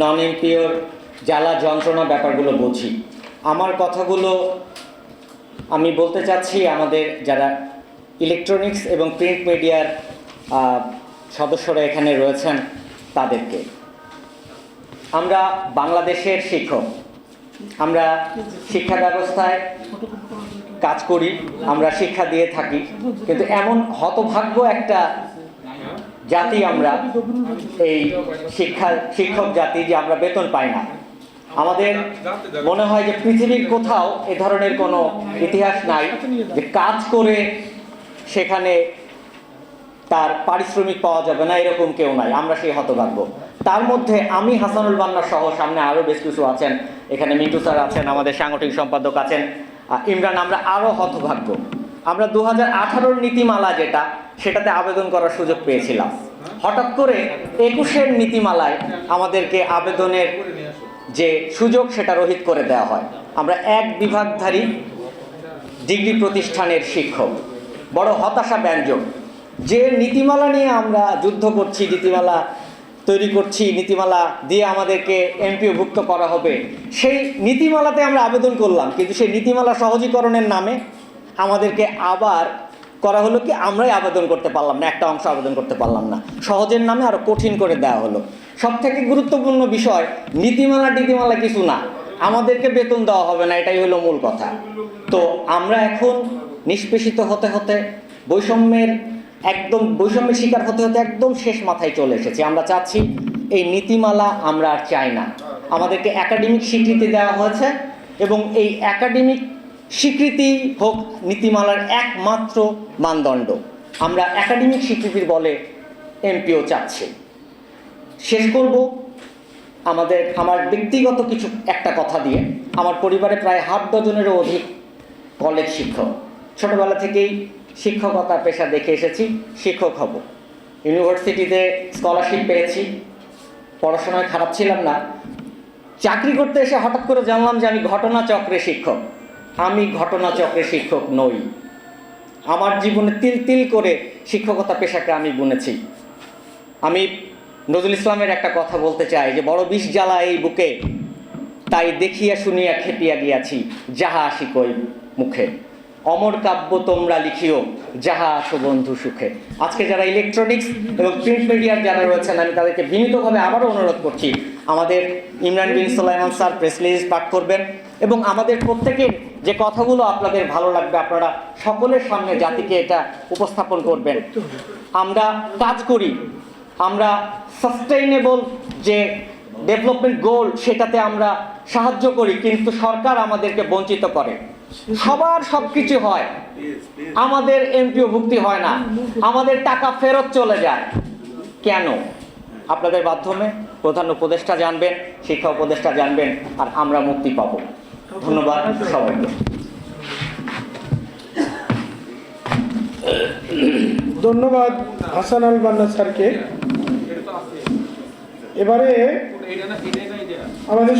নন এমপিওর জ্বালা যন্ত্রণা ব্যাপারগুলো বুঝি। আমার কথাগুলো আমি বলতে চাচ্ছি আমাদের যারা ইলেকট্রনিক্স এবং প্রিন্ট মিডিয়ার সদস্যরা এখানে রয়েছেন তাদেরকে। আমরা বাংলাদেশের শিক্ষক। আমরা শিক্ষা ব্যবস্থায় কাজ করি, আমরা শিক্ষা দিয়ে থাকি। কিন্তু এমন হতভাগ্য একটা জাতি আমরা, এই শিক্ষা, শিক্ষক জাতি যে আমরা বেতন পাই না। আমাদের মনে হয় যে পৃথিবীর কোথাও এ ধরনের কোনো ইতিহাস নাই যে কাজ করে সেখানে তার পারিশ্রমিক পাওয়া যাবে না, এরকম কেউ নাই, আমরা সেই হতভাগ্য। তার মধ্যে আমি হাসানুল বান্না সহ সামনে আরও বেশ কিছু আছেন। এখানে মিন্টু স্যার আছেন, আমাদের সাংগঠনিক সম্পাদক আছেন। ইমরান, আমরা আরও হতভাগ্য। আমরা দু হাজার নীতিমালা যেটা, সেটাতে আবেদন করার সুযোগ পেয়েছিলাম। হঠাৎ করে একুশের নীতিমালায় আমাদেরকে আবেদনের যে সুযোগ, সেটা রহিত করে দেওয়া হয়। আমরা এক বিভাগধারী ডিগ্রি প্রতিষ্ঠানের শিক্ষক, বড় হতাশা ব্যঞ্জক যে নীতিমালা নিয়ে আমরা যুদ্ধ করছি, নীতিমালা তৈরি করছি, নীতিমালা দিয়ে আমাদেরকে এমপিওভুক্ত করা হবে, সেই নীতিমালাতে আমরা আবেদন করলাম। কিন্তু সেই নীতিমালা সহজীকরণের নামে আমাদেরকে আবার করা হলো কি, আমরাই আবেদন করতে পারলাম না, একটা অংশ আবেদন করতে পারলাম না। সহজের নামে আরও কঠিন করে দেওয়া হলো। সব থেকে গুরুত্বপূর্ণ বিষয়, নীতিমালা নীতিমালা কিছু না। আমাদেরকে বেতন দেওয়া হবে না, এটাই হলো মূল কথা। তো আমরা এখন নিষ্পেষিত হতে হতে, বৈষম্যের একদম, বৈষম্যের শিকার হতে হতে একদম শেষ মাথায় চলে এসেছি। আমরা চাচ্ছি এই নীতিমালা আমরা আর চাই না। আমাদেরকে একাডেমিক স্বীকৃতি দেওয়া হয়েছে এবং এই একাডেমিক স্বীকৃতি হোক নীতিমালার একমাত্র মানদণ্ড। আমরা একাডেমিক স্বীকৃতির বলে এমপিও চাচ্ছি। শেষ করব আমাদের, আমার ব্যক্তিগত কিছু একটা কথা দিয়ে। আমার পরিবারে প্রায় হাফ ডজনেরও অধিক কলেজ শিক্ষক। ছোটবেলা থেকেই শিক্ষকতা পেশা দেখে এসেছি, শিক্ষক হব। ইউনিভার্সিটিতে স্কলারশিপ পেয়েছি, পড়াশোনায় খারাপ ছিলাম না। চাকরি করতে এসে হঠাৎ করে জানলাম যে আমি ঘটনা চক্রে শিক্ষক। আমি ঘটনাচক্রে শিক্ষক নই। আমার জীবনে তিল তিল করে শিক্ষকতা পেশাকে আমি বুনেছি। আমি নজরুল ইসলামের একটা কথা বলতে চাই যে, বড় বিষ জ্বালা এই বুকে, তাই দেখিয়া শুনিয়া খেপিয়া গিয়াছি, যাহা আসি কই মুখে। অমর কাব্য তোমরা লিখিও, যাহা আসো বন্ধু সুখে। আজকে যারা ইলেকট্রনিক্স এবং প্রিন্ট মিডিয়ার যারা রয়েছেন, আমি তাদেরকে বিনীতভাবে আবারও অনুরোধ করছি, আমাদের Imran Bin Solaiman sir press release পাঠ করবেন এবং আমাদের প্রত্যেকের যে কথাগুলো আপনাদের ভালো লাগবে, আপনারা সকলের সামনে জাতিকে এটা উপস্থাপন করবেন। আমরা কাজ করি, আমরা সাস্টেইনেবল যে ডেভেলপমেন্ট গোল সেটাতে আমরা সাহায্য করি, কিন্তু সরকার আমাদেরকে বঞ্চিত করে। সবার সব কিছু হয়। আমাদের এমপিও ভুক্তি হয় না। আমাদের টাকা ফেরত চলে যায়। কেন? আপনাদের মাধ্যমে প্রধান উপদেষ্টা জানবেন, শিক্ষা উপদেষ্টা জানবেন, আর আমরা মুক্তি পাবো। ধন্যবাদ সবাইকে। ধন্যবাদ হাসান আল বান্না স্যারকে। এবারে আমাদের